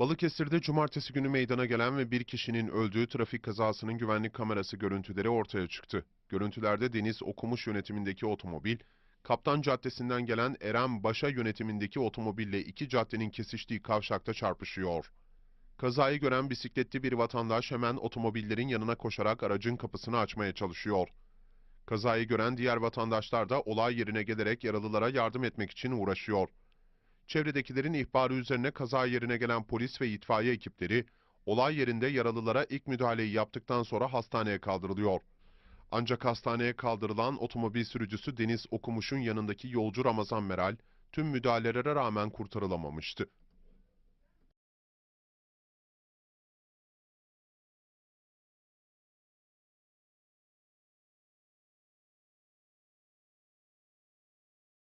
Balıkesir'de cumartesi günü meydana gelen ve bir kişinin öldüğü trafik kazasının güvenlik kamerası görüntüleri ortaya çıktı. Görüntülerde Deniz Okumuş yönetimindeki otomobil, Kaptan Caddesi'nden gelen Eren Başa yönetimindeki otomobille iki caddenin kesiştiği kavşakta çarpışıyor. Kazayı gören bisikletli bir vatandaş hemen otomobillerin yanına koşarak aracın kapısını açmaya çalışıyor. Kazayı gören diğer vatandaşlar da olay yerine gelerek yaralılara yardım etmek için uğraşıyor. Çevredekilerin ihbarı üzerine kaza yerine gelen polis ve itfaiye ekipleri, olay yerinde yaralılara ilk müdahaleyi yaptıktan sonra hastaneye kaldırılıyor. Ancak hastaneye kaldırılan otomobil sürücüsü Deniz Okumuş'un yanındaki yolcu Ramazan Meral, tüm müdahalelere rağmen kurtarılamamıştı.